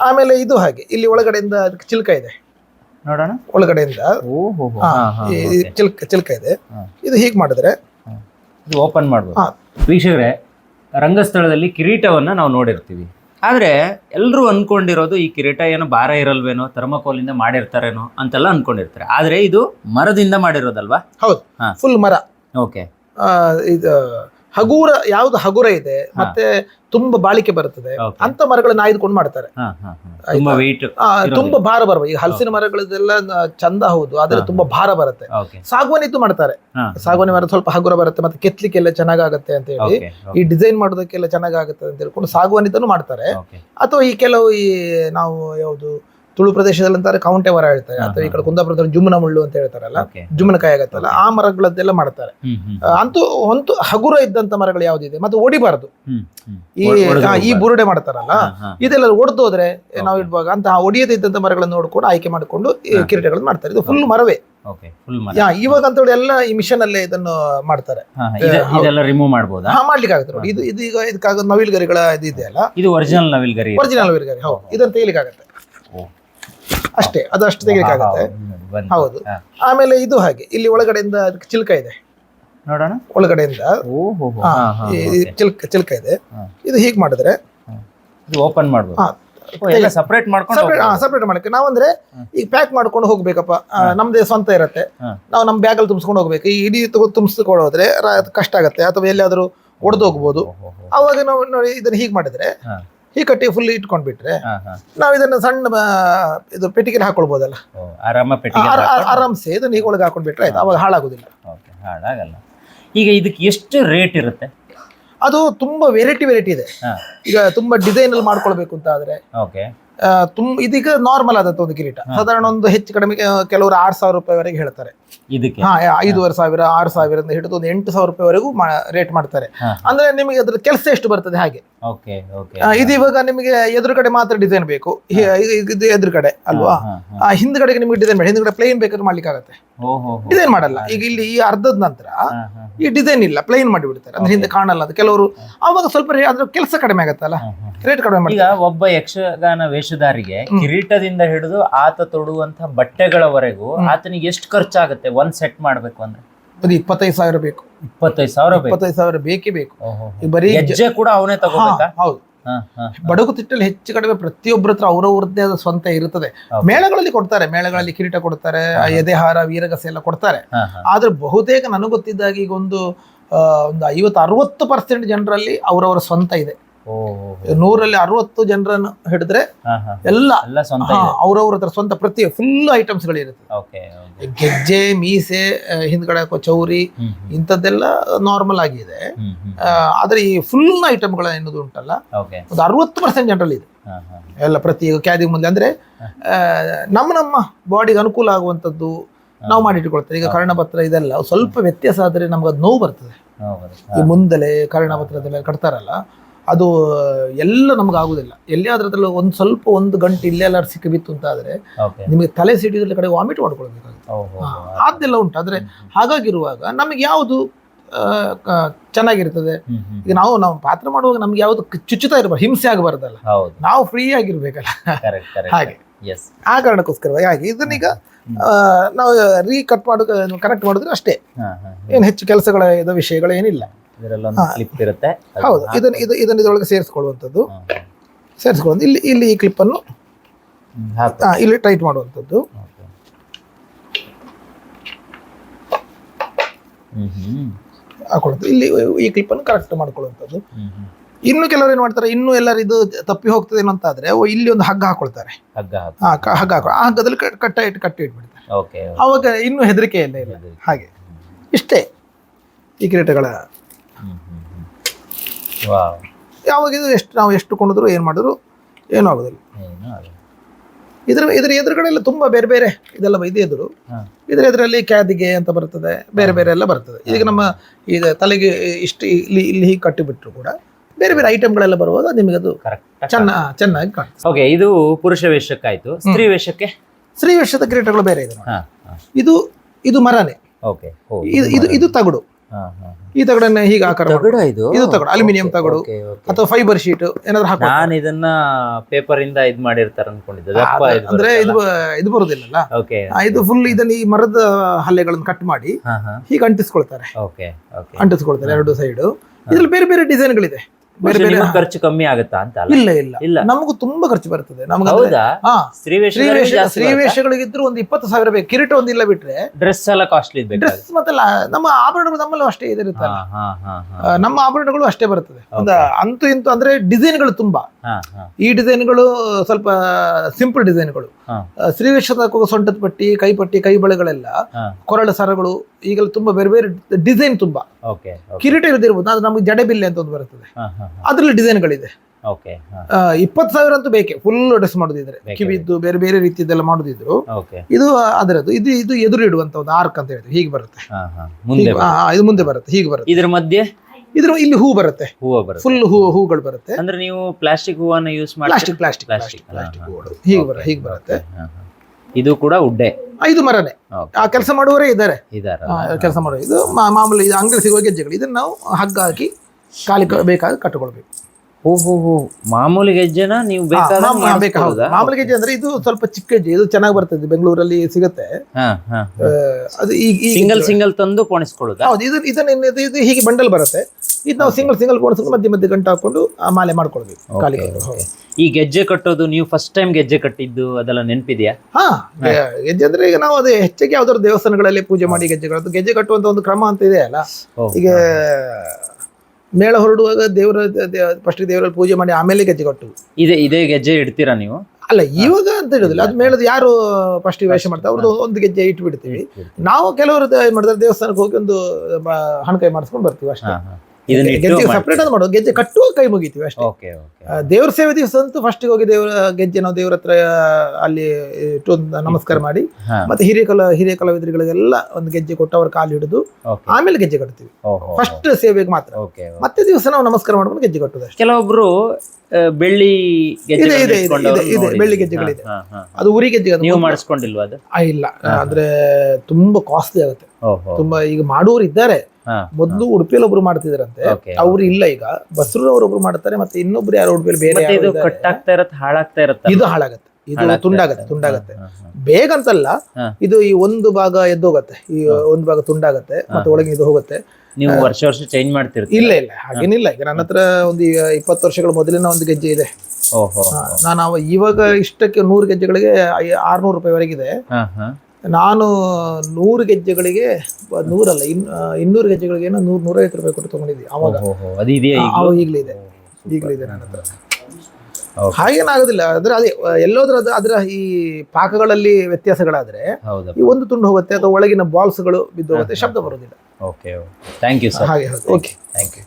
ಆಮೇಲೆ ಇದು ಹಾಗೆ ಇಲ್ಲಿ ಒಳಗಡೆಯಿಂದ ಅದಕ್ಕೆ ಚಿಲ್ಕ ಇದೆ. ನೋಡೋಣ. ಒಳಗಡೆಯಿಂದ. ಓಹೋ ಹಾ, ಈ ಈ ಚಿಲ್ಕ ಚಿಲ್ಕ ಇದೆ. ಇದು ಹೀಗೆ ಮಾಡಿದ್ರೆ. ಇದು ಓಪನ್ ಮಾಡ್ಬೋದು. ಹಾ. ವೀಕ್ಷಕರೇ ರಂಗಸ್ಥಳದಲ್ಲಿ ಕಿರೀಟವನ್ನ ನಾವು ನೋಡಿರ್ತೀವಿ. ಆದರೆ ಎಲ್ಲರೂ ಅನ್ಕೊಂಡಿರೋದು ಈ ಕಿರೀಟ ಏನೋ ಭಾರ ಇರಲ್ವೇನೋ ಥರ್ಮಕೋಲಿಂದ ಮಾಡಿರ್ತಾರೇನೋ ಅಂತೆಲ್ಲ ಅನ್ಕೊಂಡಿರ್ತಾರೆ. ಆದರೆ ಇದು ಮರದಿಂದ ಮಾಡಿರೋದಲ್ವಾ? ಹೌದು. ಹಾ. ಫುಲ್ ಮರ. ಓಕೆ. ಆ, ಇದು ಹಗೂರ ಯಾವ್ದು ಹಗುರ ಇದೆ ಮತ್ತೆ ತುಂಬಾ ಬಾಳಿಕೆ ಬರ್ತದೆ ಅಂತ ಮರಗಳನ್ನ ಆಯ್ದುಕೊಂಡು ಮಾಡ್ತಾರೆ. ತುಂಬಾ ಭಾರ ಬರುವ ಈಗ ಹಲಸಿನ ಮರಗಳದೆಲ್ಲ ಚಂದ ಹೌದು ಆದ್ರೆ ತುಂಬಾ ಭಾರ ಬರುತ್ತೆ. ಸಾಗುವಾನಿದ್ದು ಮಾಡ್ತಾರೆ. ಸಾಗುವಾನಿ ಮರ ಸ್ವಲ್ಪ ಹಗುರ ಬರುತ್ತೆ ಮತ್ತೆ ಕೆತ್ತಲಿಕ್ಕೆಲ್ಲ ಚೆನ್ನಾಗಾಗತ್ತೆ ಅಂತ ಹೇಳಿ. ಈ ಡಿಸೈನ್ ಮಾಡೋದಕ್ಕೆಲ್ಲ ಚೆನ್ನಾಗಾಗುತ್ತೆ ಅಂತ ಹೇಳ್ಕೊಂಡು ಸಾಗುವಾನಿದ್ದನ್ನು ಮಾಡ್ತಾರೆ. ಅಥವಾ ಈ ಕೆಲವು ಈ ನಾವು ಯಾವುದು ತುಳು ಪ್ರದೇಶದಲ್ಲಿ ಅಂತಾರೆ ಕೌಂಟೆ ಮರ ಹೇಳ್ತಾರೆ. ಅಥವಾ ಈ ಕಡೆ ಕುಂದಾಪುರದಲ್ಲಿ ಜುಮ್ಮನ ಮುಳ್ಳು ಅಂತ ಹೇಳ್ತಾರಲ್ಲ ಜುಮ್ಮನ ಜುಮ್ಮನಕಾಯಿ ಆಗತ್ತಲ್ಲ ಆ ಮರಗಳದ್ದೆಲ್ಲ ಮಾಡ್ತಾರೆ. ಅಂತೂ ಒಂದು ಹಗುರ ಇದ್ದಂತ ಮರಗಳು ಯಾವ್ದಿದೆ? ಮತ್ತೆ ಹ್ಮ್ ಈ ಈ ಬುರುಡೆ ಮಾಡ್ತಾರಲ್ಲ. ಇದೆಲ್ಲ ಒಡೆದು ಹೋದ್ರೆ ನಾವು. ಇಡುವಾಗ ಅಂತ ಒಡೆಯದೇ ಇದ್ದಂತ ಮರಗಳನ್ನು ನೋಡ್ಕೊಂಡು ಆಯ್ಕೆ ಮಾಡಿಕೊಂಡು. ಕಿರೀಟಗಳನ್ನು ಮಾಡ್ತಾರೆ. ಇದು ಫುಲ್ ಮರವೇ. ಇವಾಗ ಅಂತ ಹೇಳಿ ಎಲ್ಲ ಈ ಮಿಷನ್ ಅಲ್ಲೇ ಇದನ್ನು ಮಾಡ್ತಾರೆ. ರಿಮೂವ್ ಹಾ. ಮಾಡ್ಲಿಕ್ಕೆ ಆಗುತ್ತೆ ನೋಡಿ. ಇದು ಇದು ಈಗ ಇದಕ್ಕಾಗ ನವಿಲ್ಗರಿಗಳ ಇದು ಇದೆಯಲ್ಲ ಇದು ಒರಿಜಿನಲ್ ನವಿಲ್ಗರಿ ಒರಿಜಿನಲ್ ನವಿಲ್ಗರಿ ಹೌದು. ಇದನ್ನ ತೆಗಿಲಿಕ್ಕೆ ಆಗುತ್ತೆ. ಅಷ್ಟೇ ಅದು ಅಷ್ಟು ತೆಗಿಲಿಕ್ಕಾಗುತ್ತೆ. ಹೌದು. ಆಮೇಲೆ ಇದು ಹಾಗೆ ಇಲ್ಲಿ ಒಳಗಡೆಯಿಂದ ಅದಕ್ಕೆ ಚಿಲ್ಕ ಇದೆ. ನೋಡೋಣ. ಒಳಗಡೆಯಿಂದ ಚಿಲ್ಕ ಚಿಲ್ಕ ಇದೆ. ಇದು ಹೀಗೆ ಮಾಡಿದ್ರೆ ಓಪನ್ ಮಾಡ್ಬೋದು. ಸಪರೇಟ್ ಮಾಡ್ಕೊಂಡು ಸಪ್ರೇಟ್ ಮಾಡಕ್ಕೆ ನಾವಂದ್ರೆ. ಈಗ ಪ್ಯಾಕ್ ಮಾಡ್ಕೊಂಡು ಹೋಗ್ಬೇಕಪ್ಪ. ನಮ್ದೇ ಸ್ವಂತ ಇರತ್ತೆ. ನಾವು ನಮ್ಮ ಬ್ಯಾಗಲ್ಲಿ ತುಂಬಿಸ್ಕೊಂಡು ಹೋಗ್ಬೇಕು. ಈ ಇಡೀ ತುಂಬಿಸ್ಕೊಂಡು ಹೋದ್ರೆ ಕಷ್ಟ ಆಗತ್ತೆ. ಅಥವಾ ಎಲ್ಲಿಯಾದರೂ ಒಡೆದು ಹೋಗ್ಬೋದು. ಅವಾಗ ನಾವು ನೋಡಿ ಇದನ್ನ ಹೀಗೆ ಮಾಡಿದ್ರೆ ಹೀಗೆ ಕಟ್ಟಿ ಫುಲ್ ಇಟ್ಕೊಂಡ್ಬಿಟ್ರೆ. ನಾವು ಇದನ್ನ ಸಣ್ಣ ಇದು ಪೆಟ್ಟಿಗೆಲಿ ಹಾಕೊಳ್ಬೋದಲ್ಲ. ಆರಾಮ ಪೆಟ್ಟಿಗೆ ಆರಾಮ್ಸೆ ಇದನ್ನ ಈಗ ಒಳಗೆ ಹಾಕೊಂಡ್ಬಿಟ್ರೆ ಆಯ್ತು ಅವಾಗ ಹಾಳಾಗೋದಿಲ್ಲ. ಹಾಳಾಗಲ್ಲ. ಈಗ ಇದಕ್ಕೆ ಎಷ್ಟು ರೇಟ್ ಇರುತ್ತೆ? ಅದು ತುಂಬಾ ವೆರೈಟಿ ವೆರೈಟಿ ಇದೆ. ಈಗ ತುಂಬಾ ಡಿಸೈನ್ ಅಲ್ಲಿ ಮಾಡ್ಕೊಳ್ಬೇಕು ಅಂತ ಆದ್ರೆ ಓಕೆ. ಆ, ತುಂಬ ಇದೀಗ ನಾರ್ಮಲ್ ಆದಂತ ಒಂದು ಕಿರೀಟ. ಸಾಧಾರಣ ಒಂದು ಹೆಚ್ಚು ಕಡಿಮೆ ಕೆಲವರು ಆರು ಸಾವಿರ ರೂಪಾಯಿವರೆಗೆ ಹೇಳ್ತಾರೆ. ಇದಕ್ಕೆ? ಐದೂವರೆ ಸಾವಿರ ಆರು ಸಾವಿರದಿಂದ ಹಿಡಿದು ಒಂದು ಎಂಟು ಸಾವಿರ ರೂಪಾಯಿವರೆಗೂ ರೇಟ್ ಮಾಡ್ತಾರೆ. ಅಂದ್ರೆ ನಿಮಗೆ ಅದ್ರ ಕೆಲಸ ಎಷ್ಟು ಬರ್ತದೆ ಹಾಗೆ. ಇದು ಇವಾಗ ನಿಮಗೆ ಎದುರುಗಡೆ ಮಾತ್ರ ಡಿಸೈನ್ ಬೇಕು. ಇದು- ಎದುರುಗಡೆ ಅಲ್ವಾ? ಹಿಂದ್ಗಡೆಗೆ ನಿಮಗೆ ಡಿಸೈನ್ ಬೇಡ ಹಿಂದ್ಗಡೆ ಪ್ಲೇನ್ ಬೇಕಾದ್ರೆ ಮಾಡ್ಲಿಕ್ಕೆ ಆಗುತ್ತೆ ಡಿಸೈನ್ ಮಾಡಲ್ಲ. ಈಗ ಇಲ್ಲಿ ಈ ಅರ್ಧದ ನಂತರ ಈ ಡಿಸೈನ್ ಇಲ್ಲ ಪ್ಲೇನ್ ಮಾಡಿಬಿಡ್ತಾರೆ. ಅಂದ್ರೆ ಹಿಂದೆ ಕಾಣಲ್ಲ ಅದು. ಕೆಲವರು ಅವಾಗ ಸ್ವಲ್ಪ ಅದ್ರ ಕೆಲಸ ಕಡಿಮೆ ಆಗತ್ತಲ್ಲ. ರೇಟ್ ಕಡಿಮೆ ಈಗ ಒಬ್ಬ ಯಕ್ಷಗಾನ ವೇಷಧಾರಿಗೆ ಕಿರೀಟದಿಂದ ಹಿಡಿದು ಆತ ತೊಡುವಂತ ಬಟ್ಟೆಗಳವರೆಗೂ ಆತನಿಗೆ ಎಷ್ಟು ಖರ್ಚಾಗುತ್ತೆ? ಒಂದ್ ಸೆಟ್ ಮಾಡ್ಬೇಕು ಅಂದ್ರೆ? ಒಂದು ಇಪ್ಪತ್ತೈದು ಸಾವಿರ ಬೇಕು. ಇಪ್ಪತ್ತೈದು ಸಾವಿರ ಬೇಕು. ಇಪ್ಪತ್ತೈದು ಸಾವಿರ ಬೇಕೇ ಬೇಕು. ಬರೀ ಹೆಜ್ಜೆ ಕೂಡ ಅವನೇ ತಗೋಬೇಕಾ? ಹೌದು. ಬಡಗು ತಿಟ್ಟಲ್ಲಿ ಹೆಚ್ಚು ಕಡಿಮೆ ಪ್ರತಿಯೊಬ್ಬರ ಹತ್ರ ಅವರವ್ರದ್ದೇ ಆದ ಸ್ವಂತ ಇರುತ್ತದೆ. ಮೇಳಗಳಲ್ಲಿ ಕೊಡ್ತಾರೆ ಮೇಳಗಳಲ್ಲಿ ಕಿರೀಟ ಕೊಡ್ತಾರೆ ಎದೆಹಾರ ವೀರಗಸೆ ಎಲ್ಲ ಕೊಡ್ತಾರೆ. ಆದ್ರೆ ಬಹುತೇಕ ನನಗೆ ಗೊತ್ತಿದ್ದಾಗ ಈಗ ಒಂದು ಒಂದು ಐವತ್ತು ಅರವತ್ತು ಪರ್ಸೆಂಟ್ ಜನರಲ್ಲಿ ಅವರವರ ಸ್ವಂತ ಇದೆ. ನೂರಲ್ಲಿ ಅರವತ್ತು ಜನರನ್ನು ಹಿಡಿದ್ರೆ. ಎಲ್ಲ ಅವ್ರವ್ರ ಹತ್ರ ಸ್ವಂತ ಪ್ರತಿ ಫುಲ್ ಐಟಮ್ಸ್ ಗಳಿರುತ್ತೆ. ಗೆಜ್ಜೆ ಮೀಸೆ ಹಿಂದ್ಗಡೆ ಚೌರಿ ಇಂಥದ್ದೆಲ್ಲ ನಾರ್ಮಲ್ ಆಗಿದೆ. ಆದ್ರೆ ಈ ಫುಲ್ ಐಟಮ್ಗಳ ಎನ್ನುವುದು ಉಂಟಲ್ಲ ಒಂದು ಅರವತ್ತು ಪರ್ಸೆಂಟ್ ಜನರಲ್ಲಿ ಇದೆ. ಎಲ್ಲ ಪ್ರತಿ ಕ್ಯಾದಿ ಮುಂದೆ ಅಂದ್ರೆ ನಮ್ಮ ನಮ್ಮ ಬಾಡಿಗೆ ಅನುಕೂಲ ಆಗುವಂತದ್ದು ನಾವು ಮಾಡಿಟ್ಕೊಳ್ತೇವೆ. ಈಗ ಕರ್ಣಪತ್ರ ಇದೆಲ್ಲ ಸ್ವಲ್ಪ ವ್ಯತ್ಯಾಸ ಆದ್ರೆ ನಮ್ಗೆ ಅದು ನೋವು ಬರ್ತದೆ. ಈ ಮುಂದಲೆ ಕರ್ಣಪತ್ರದ ಮೇಲೆ ಕಟ್ತಾರಲ್ಲ ಅದು ಎಲ್ಲ ನಮ್ಗೆ ಆಗುದಿಲ್ಲ. ಎಲ್ಲಿಯಾದ್ರೂ ಅದ್ರಲ್ಲಿ ಒಂದು ಸ್ವಲ್ಪ ಒಂದು ಗಂಟೆ ಇಲ್ಲೇ ಸಿಕ್ಕಿ ಬಿತ್ತು ಅಂತ ಆದರೆ ನಿಮಗೆ ತಲೆ ಸಿಡಿದ್ರ ಕಡೆ ವಾಮಿಟ್ ಮಾಡ್ಕೊಳ್ಬೇಕಾಗುತ್ತೆ. ಆದ್ದೆಲ್ಲ ಅದೆಲ್ಲ ಉಂಟು. ಆದ್ರೆ ಹಾಗಾಗಿರುವಾಗ ನಮಗೆ ಯಾವುದು ಚೆನ್ನಾಗಿರ್ತದೆ. ಈಗ ನಾವು ನಾವು ಪಾತ್ರ ಮಾಡುವಾಗ ನಮ್ಗೆ ಯಾವುದು ಚುಚ್ಚುತ್ತಾ ಇರಬಾರ್ದು ಹಿಂಸೆ ಆಗಬಾರ್ದಲ್ಲ. ನಾವು ಫ್ರೀ ಆಗಿರ್ಬೇಕಲ್ಲ. ಹಾಗೆ. ಎಸ್ ಆ ಕಾರಣಕ್ಕೋಸ್ಕರ ಹಾಗೆ. ಇದನ್ನೀಗ ನಾವು ರೀ ಕಟ್ ಮಾಡು ಕನೆಕ್ಟ್ ಮಾಡಿದ್ರೆ ಅಷ್ಟೇ. ಏನು ಹೆಚ್ಚು ಕೆಲಸಗಳ ವಿಷಯಗಳು ಏನಿಲ್ಲ ಕ್ಲಿಪ್ ಇರುತ್ತೆ. ಹೌದು ಇದನ್ನ ಇದು ಇದನ್ನ ಇದರೊಳಗೆ ಸೇರಿಸ್ಕೊಳ್ಳುವಂಥದ್ದು. ಸೇರಿಸ್ಕೊಳ್ಳೋದು. ಇಲ್ಲಿ ಇಲ್ಲಿ ಈ ಕ್ಲಿಪ್ಪನ್ನು. ಇಲ್ಲಿ ಟೈಟ್ ಮಾಡುವಂಥದ್ದು. ಹಾಕೊಳ್ಳೋದು. ಇಲ್ಲಿ ಈ ಕ್ಲಿಪ್ಪನ್ನು ಕರೆಕ್ಟ್ ಮಾಡ್ಕೊಳ್ಳುವಂಥದ್ದು. ಇನ್ನು ಕೆಲವರು ಏನು ಮಾಡ್ತಾರೆ? ಇನ್ನೂ ಎಲ್ಲರೂ ಇದು ತಪ್ಪಿ ಹೋಗ್ತದೆ ಅಂತ ಆದ್ರೆ ಇಲ್ಲಿ ಒಂದು ಹಗ್ಗ ಹಾಕೊಳ್ತಾರೆ. ಹಗ್ಗ ಹಾಕು. ಆ, ಹಗ್ಗದಲ್ಲಿ ಕಟ್ಟ ಇಟ್ಟು ಕಟ್ಟಿ ಇಟ್ಬಿಡ್ತಾರೆ. ಓಕೆ ಅವಾಗ ಇನ್ನೂ ಹೆದರಿಕೆ ಇಲ್ಲ ಇಲ್ಲ ಹಾಗೆ. ಇಷ್ಟೇ. ಈ ಹ್ಮ್ ವಾವ್. ಯಾವಾಗ ಇದು ಎಷ್ಟು ನಾವು ಎಷ್ಟು ಕೊಂಡಿದ್ರು ಏನು ಮಾಡಿದ್ರು ಏನೂ ಆಗೋದಿಲ್ಲ. ಇದ್ರ ಇದ್ರ ಎದುರುಗಡೆ ಎಲ್ಲ ತುಂಬ ಬೇರೆ ಬೇರೆ ಇದೆಲ್ಲ ಇದೆ ಎದುರು. ಇದ್ರ ಎದುರಲ್ಲಿ ಕ್ಯಾದಿಗೆ ಅಂತ ಬರ್ತದೆ ಬೇರೆ ಬೇರೆ ಎಲ್ಲ ಬರ್ತದೆ. ಈಗ ನಮ್ಮ ಈಗ ತಲೆಗೆ ಇಷ್ಟು ಇಲ್ಲಿ ಇಲ್ಲಿ ಹೀಗೆ ಕಟ್ಟಿಬಿಟ್ರು ಕೂಡ ಬೇರೆ ಬೇರೆ ಐಟಮ್ಗಳೆಲ್ಲ ಬರುವಾಗ ನಿಮಗೆ ಅದು ಕರೆಕ್ಟ್ ಚೆನ್ನ ಚೆನ್ನಾಗಿ ಕಾಣ್ತದೆ ಓಕೆ ಇದು ಪುರುಷ ವೇಷಕ್ಕಾಯ್ತು. ಸ್ತ್ರೀ ವೇಷಕ್ಕೆ? ಸ್ತ್ರೀ ವೇಷದ ಕ್ರೀಡೆಗಳು ಬೇರೆ ಇದೆ ಇದು ಇದು ಮರನೇ. ಓಕೆ ಇದು ಇದು ತಗಡು. ಈ ತಗಡನ್ನ ಹೀಗೆ ಆಕಾರ ತಗಡ ಇದು? ಇದು ತಗಡು ಅಲ್ಯೂಮಿನಿಯಂ ತಗಡು. ಅಥವಾ ಫೈಬರ್ ಶೀಟ್ ಏನಾದ್ರು ಹಾಕಿ ನಾನು ಇದನ್ನ ಪೇಪರ್ ಇಂದ ಇದ್ ಮಾಡಿರ್ತಾರೆ ಅನ್ಕೊಂಡಿದ್ದೆ. ಅಂದ್ರೆ ಇದು ಇದು ಬರುದಿಲ್ಲಲ್ಲ? ಇದು ಫುಲ್ ಇದನ್ನ ಈ ಮರದ ಹಲ್ಲೆಗಳನ್ನು ಕಟ್ ಮಾಡಿ ಹೀಗೆ ಅಂಟಿಸ್ಕೊಳ್ತಾರೆ. ಅಂಟಿಸ್ಕೊಳ್ತಾರೆ ಎರಡು ಸೈಡ್ ಇದ್ರಲ್ಲಿ ಬೇರೆ ಬೇರೆ ಡಿಸೈನ್ಗಳಿದೆ ಬೇರೆ ಬೇರೆ ಖರ್ಚು ಕಮ್ಮಿ ಆಗುತ್ತಾ ಅಂತ ಇಲ್ಲ ಇಲ್ಲ. ಇಲ್ಲ. ನಮಗೂ ತುಂಬಾ ಖರ್ಚು ಬರ್ತದೆ. ನಮ್ಗೆ ಹೌದಾ? ಹಾ. ಶ್ರೀವೇಶ ಶ್ರೀವೇಶ ಶ್ರೀವೇಷಗಳಿಗಿದ್ರು ಒಂದು ಇಪ್ಪತ್ತು ಸಾವಿರ ಬೇಕು. ಕಿರೀಟ ಒಂದಿಲ್ಲ ಬಿಟ್ರೆ ಡ್ರೆಸ್ ಎಲ್ಲ ಕಾಸ್ಟ್ಲಿ ಡ್ರೆಸ್ ಮತ್ತೆ ನಮ್ಮ ಆಭರಣಗಳು ನಮ್ಮಲ್ಲೂ ಅಷ್ಟೇ ಇದಿರುತ್ತಲ್ಲ ಹಾ ನಮ್ಮ ಆಭರಣಗಳು ಅಷ್ಟೇ ಬರ್ತದೆ. ಒಂದು ಅಂತೂ ಇಂತೂ ಅಂದ್ರೆ ಡಿಸೈನ್ಗಳು ತುಂಬಾ. ಈ ಡಿಸೈನ್ಗಳು ಸ್ವಲ್ಪ ಸಿಂಪಲ್ ಡಿಸೈನ್ಗಳು. ಶ್ರೀವೇಶದ ಸೊಂಟದ ಪಟ್ಟಿ ಕೈ ಪಟ್ಟಿ ಕೈ ಬಳೆಗಳೆಲ್ಲ. ಕೊರಳ ಸರಗಳು ಈಗೆಲ್ಲ ತುಂಬಾ ಬೇರೆ ಬೇರೆ ಡಿಸೈನ್ ತುಂಬಾ. ಕಿರೀಟ ಇರದಿರ್ಬೋದು ಅದು ನಮಗೆ ಜಡೆಬಿಲ್ಲೆ ಅಂತ ಒಂದು ಬರ್ತದೆ. ಅದ್ರಲ್ಲಿ ಡಿಸೈನ್ಗಳಿದೆ ಇಪ್ಪತ್ತು ಸಾವಿರ ಅಂತೂ ಬೇಕೇ ಫುಲ್ ಡ್ರೆಸ್ ಮಾಡೋದಿದ್ರೆ. ಕಿವಿದ್ದು ಬೇರೆ ಬೇರೆ ರೀತಿಯದೆಲ್ಲ ಮಾಡೋದಿದ್ರು. ಇದು ಅದರದ್ದು ಇದು ಇದು ಎದುರು ಇಡುವಂತ ಒಂದು ಆರ್ಕ್ ಅಂತ ಹೇಳಿದ್ರೆ ಹೀಗೆ ಬರುತ್ತೆ. ಇದು ಮುಂದೆ ಬರುತ್ತೆ ಹೀಗೆ ಬರುತ್ತೆ. ಇದ್ರ ಮಧ್ಯೆ? ಇದ್ರ ಇಲ್ಲಿ ಹೂ ಬರುತ್ತೆ. ಹೂವು ಬರುತ್ತೆ. ಫುಲ್ ಹೂ ಹೂಗಳು ಬರುತ್ತೆ. ಅಂದ್ರೆ ನೀವು ಪ್ಲಾಸ್ಟಿಕ್ ಹೂವನ್ನ ಯೂಸ್ ಮಾಡಿ ಪ್ಲಾಸ್ಟಿಕ್ ಪ್ಲಾಸ್ಟಿಕ್ ಪ್ಲಾಸ್ಟಿಕ್ ಹಾ. ಹೂಗಳು. ಹೀಗೆ ಬರ ಹೀಗೆ ಬರುತ್ತೆ. ಇದು ಕೂಡ ಉಡ್ಡೆ. ಇದು ಮರನೇ. ಆ ಕೆಲಸ ಮಾಡುವವರೇ ಇದ್ದಾರೆ. ಇದ್ದಾರೆ ಕೆಲಸ ಮಾಡುವ ಇದು ಮಾಮೂಲಿ ಇದು ಅಂಗಡಿ ಸಿಗುವ ಗೆಜ್ಜೆಗಳು. ಇದನ್ನ ನಾವು ಹಗ್ಗ ಹಾಕಿ ಕಾಲಿ ಬೇಕಾದ ಕಟ್ಟಿಕೊಳ್ಬೇಕು. ಓಹೋ ಮಾಮೂಲಿ ಗೆಜ್ಜೆನ ನೀವು ಬೇಕಾದ ಮಾಮೂಲಿ- ಗೆಜ್ಜೆ ಅಂದ್ರೆ ಇದು ಸ್ವಲ್ಪ ಚಿಕ್ಕ ಗೆಜ್ಜೆ. ಇದು ಚೆನ್ನಾಗಿ ಬರ್ತದೆ. ಬೆಂಗಳೂರಲ್ಲಿ ಸಿಗುತ್ತೆ. ಅದು ಈಗ ಸಿಂಗಲ್ ಸಿಂಗಲ್ ತಂದು ಕೊಣಿಸ್ಕೊಳ್ಳೋದು? ಹೌದು. ಇದು ಇದನ್ನ ಇದು- ಹೀಗೆ ಬಂಡಲ್ ಬರುತ್ತೆ. ಇದು ನಾವು ಸಿಂಗಲ್ ಸಿಂಗಲ್ ಕೊಣಿಸ್ಕೊಂಡು ಮಧ್ಯೆ ಮಧ್ಯೆ ಗಂಟೆ ಹಾಕೊಂಡು ಆ ಮಾಲೆ ಮಾಡ್ಕೊಳ್ಬೇಕು. ಕಾಲಿ Okay, okay. ಈ ಗೆಜ್ಜೆ ಕಟ್ಟೋದು ನೀವು ಫಸ್ಟ್ ಟೈಮ್ ಗೆಜ್ಜೆ ಕಟ್ಟಿದ್ದು ಅದೆಲ್ಲ ನೆನಪಿದೆಯಾ? ಹಾ ಗೆಜ್ಜೆ ಅಂದ್ರೆ ಈಗ ನಾವು ಅದೇ ಹೆಚ್ಚಾಗಿ ಯಾವ್ದಾದ್ರು ದೇವಸ್ಥಾನಗಳಲ್ಲಿ ಪೂಜೆ ಮಾಡಿ ಗೆಜ್ಜೆ ಕಟ್ಟೋದು. ಗೆಜ್ಜೆ ಕಟ್ಟುವಂತ ಒಂದು ಕ್ರಮ ಅಂತ ಇದೆ ಅಲ್ಲ? ಈಗ ಮೇಳ ಹೊರಡುವಾಗ ದೇವರ ಫಸ್ಟ್ ದೇವರಲ್ಲಿ ಪೂಜೆ ಮಾಡಿ ಆಮೇಲೆ ಗೆಜ್ಜೆ ಕಟ್ಟು. ಇದೆ ಇದೇ ಗೆಜ್ಜೆ ಇಡ್ತೀರಾ ನೀವು? ಅಲ್ಲ ಇವಾಗ ಅಂತ ಹೇಳುದಿಲ್ಲ ಅದು ಮೇಳದ ಯಾರು ಫಸ್ಟ್ ವೇಷ ಮಾಡ್ತಾರೆ ಅವ್ರದ್ದು ಒಂದು ಗೆಜ್ಜೆ ಇಟ್ಟು ಬಿಡ್ತೀವಿ ನಾವು ಕೆಲವರು ಏನ್ ಮಾಡ್ತಾರೆ ದೇವಸ್ಥಾನಕ್ಕೆ ಹೋಗಿ ಒಂದು ಹಣಕಾಯಿ ಮಾಡಿಸ್ಕೊಂಡು ಬರ್ತೀವಿ ಅಷ್ಟೇ. ಗೆಜ್ಜೆ ಸಪ್ರೇಟ್ ಅಂತ ಮಾಡೋದು. ಗೆಜ್ಜೆ ಕಟ್ಟುವ ಕೈ ಮುಗಿತೀವಿ ಅಷ್ಟೇ. ದೇವ್ರ ಸೇವೆ ದಿವಸ ಅಂತೂ ಫಸ್ಟ್ ಹೋಗಿ ದೇವರ ಗೆಜ್ಜೆ ನಾವು ದೇವ್ರ ಹತ್ರ ಅಲ್ಲಿ ಇಟ್ಟು ಒಂದು ನಮಸ್ಕಾರ ಮಾಡಿ. ಮತ್ತೆ ಹಿರಿಯ ಕಲ ಹಿರಿಯ ಕಲಾವಿದರಿಗಳಿಗೆಲ್ಲ ಒಂದು ಗೆಜ್ಜೆ ಕೊಟ್ಟು ಅವ್ರ ಕಾಲು ಹಿಡಿದು ಆಮೇಲೆ ಗೆಜ್ಜೆ ಕಟ್ತೀವಿ. ಫಸ್ಟ್ ಸೇವೆಗೆ ಮಾತ್ರ. ಮತ್ತೆ ದಿವಸ ನಾವು ನಮಸ್ಕಾರ ಮಾಡ್ಕೊಂಡು ಗೆಜ್ಜೆ ಕಟ್ಟುದು ಕೆಲವೊಬ್ರು ಬೆಳ್ಳಿ ಇದೆ, ಇದೆ, ಇದೆ, ಬೆಳ್ಳಿ ಗೆಜ್ಜೆಗಳಿದೆ. ಅದು ಉರಿ ಗೆಜ್ಜೆ ನೀವು ಮಾಡಿಸ್ಕೊಂಡಿಲ್ವಾ ಅದು? ಇಲ್ಲ. ಅಂದ್ರೆ ತುಂಬಾ ಕಾಸ್ಟ್ಲಿ ಆಗುತ್ತೆ. ತುಂಬಾ ಈಗ ಮಾಡುವವರು ಇದ್ದಾರೆ. ಮೊದಲು ಉಡುಪಿಯಲ್ಲಿ ಒಬ್ರು ಮಾಡ್ತಿದ್ರಂತೆ. ಅವ್ರು ಇಲ್ಲ ಈಗ. ಬಸರೂರವರೊಬ್ರು ಮಾಡ್ತಾರೆ ಮತ್ತೆ ಇನ್ನೊಬ್ರು ಯಾರು ಉಡುಪಿಯಲ್ಲಿ ಬೇರೆ ಇದು ಇರತ್ತೆ ಹಾಳಾಗ್ತಾ ಇರತ್ತೆ ಇದು ಹಾಳಾಗತ್ತೆ. ಇದು ತುಂಡಾಗತ್ತೆ. ತುಂಡಾಗತ್ತೆ. ಬೇಗ ಅಂತಲ್ಲ ಇದು ಈ ಒಂದು ಭಾಗ ಎದ್ದೋಗತ್ತೆ ಈ ಒಂದು ಭಾಗ ತುಂಡಾಗತ್ತೆ ಮತ್ತೆ ಒಳಗೆ ಇದು ಹೋಗುತ್ತೆ. ನೀವು ವರ್ಷ ವರ್ಷ ಚೇಂಜ್ ಮಾಡ್ತಿರ್ತೀರಿ? ಇಲ್ಲ ಇಲ್ಲ ಹಾಗೇನಿಲ್ಲ. ಈಗ ನನ್ನ ಹತ್ರ ಒಂದು ಈಗ ಇಪ್ಪತ್ತು ವರ್ಷಗಳ ಮೊದಲಿನ ಒಂದು ಗೆಜ್ಜೆ ಇದೆ. ನಾನು ಇವಾಗ ಇಷ್ಟಕ್ಕೆ ನೂರು ಗೆಜ್ಜೆಗಳಿಗೆ ಆರ್ನೂರು ರೂಪಾಯಿವರೆಗಿದೆ. ನಾನು ನೂರು ಗೆಜ್ಜೆಗಳಿಗೆ ನೂರಲ್ಲ ಇನ್ ಇನ್ನೂರು ಗೆಜ್ಜೆಗಳಿಗೆ ಏನೋ ನೂರು ನೂರೈವತ್ತು ರೂಪಾಯಿ ಕೊಟ್ಟು ತಗೊಂಡಿದ್ವಿ ಅವಾಗ. ಅದು ಅವಾಗ ಈಗಲೇ ಇದೆ ಈಗಲೇ ಇದೆ ನನ್ನ ಹತ್ರ. ಹಾಗೇನಾಗೋದಿಲ್ಲ ಅಂದ್ರೆ ಅದೇ ಎಲ್ಲೋದ್ರ ಅದು ಅದರ ಈ ಪಾಕಗಳಲ್ಲಿ ವ್ಯತ್ಯಾಸಗಳಾದ್ರೆ ಈ ಒಂದು ತುಂಡು ಹೋಗುತ್ತೆ ಅಥವಾ ಒಳಗಿನ ಬಾಲ್ಸ್ಗಳು ಬಿದ್ದು ಹೋಗುತ್ತೆ ಶಬ್ದ ಬರೋದಿಲ್ಲ ಓಕೆ ಥ್ಯಾಂಕ್ ಯು ಸರ್ ಹಾಗೆ ಓಕೆ ಥ್ಯಾಂಕ್ ಯು